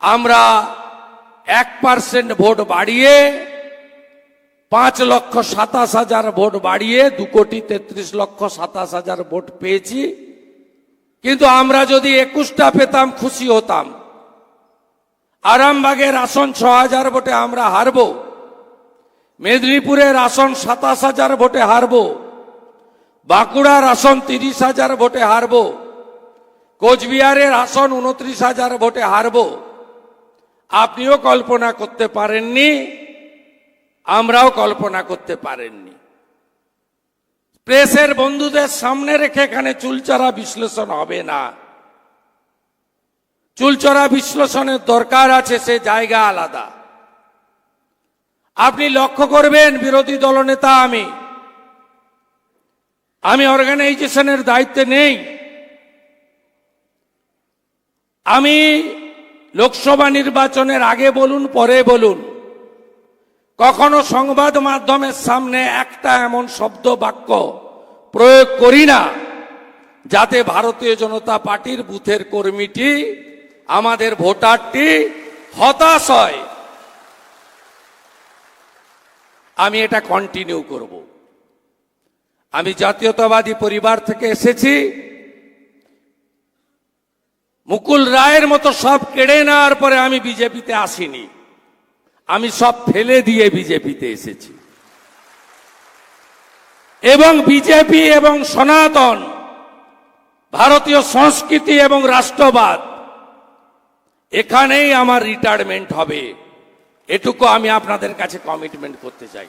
আমরা এক percent vote বাড়িয়ে পাঁচ লক্ষ সাতাশ হাজার ভোট বাড়িয়ে দু কোটি তেত্রিশ লক্ষ সাতাশ হাজার ভোট পেয়েছি। কিন্তু আমরা যদি একুশটা পেতাম, খুশি হতাম। আরামবাগের আসন ছ হাজার ভোটে আমরা হারব। মেদিনীপুরের আসন সাতাশ হাজার ভোটে হারব। বাঁকুড়ার আসন তিরিশ হাজার ভোটে হারব। কোচবিহারের আসন উনত্রিশ হাজার ভোটে হারব। আপনিও কল্পনা করতে পারেননি, আমরাও কল্পনা করতে পারেননি। প্রেসের বন্ধুদের সামনে রেখে এখানে চুলচরা বিশ্লেষণ হবে না। চুলচরা বিশ্লেষণের দরকার আছে, সে জায়গা আলাদা। আপনি লক্ষ্য করবেন, বিরোধী দলনেতা আমি। আমি অর্গানাইজেশনের দায়িত্বে নেই। আমি লোকসভা নির্বাচনের আগে বলুন, পরে বলুন। কখনো সংবাদ মাধ্যমের সামনে একটা এমন শব্দ, বাক্য প্রয়োগ করি না, যাতে ভারতীয় জনতা পার্টির বুথের কর্মীটি, আমাদের ভোটারটি হতাশ হয়। আমি এটা কন্টিনিউ করব। আমি জাতীয়তাবাদী পরিবার থেকে এসেছি। মুকুল রায়ের মতো সব কেড়ে নেওয়ার পরে আমি বিজেপিতে আসিনি। আমি সব ফেলে দিয়ে বিজেপিতে এসেছি। এবং বিজেপি এবং সনাতন, ভারতীয় সংস্কৃতি এবং রাষ্ট্রবাদ, এখানেই আমার রিটায়ারমেন্ট হবে। এটুকু আমি আপনাদের কাছে কমিটমেন্ট করতে চাই।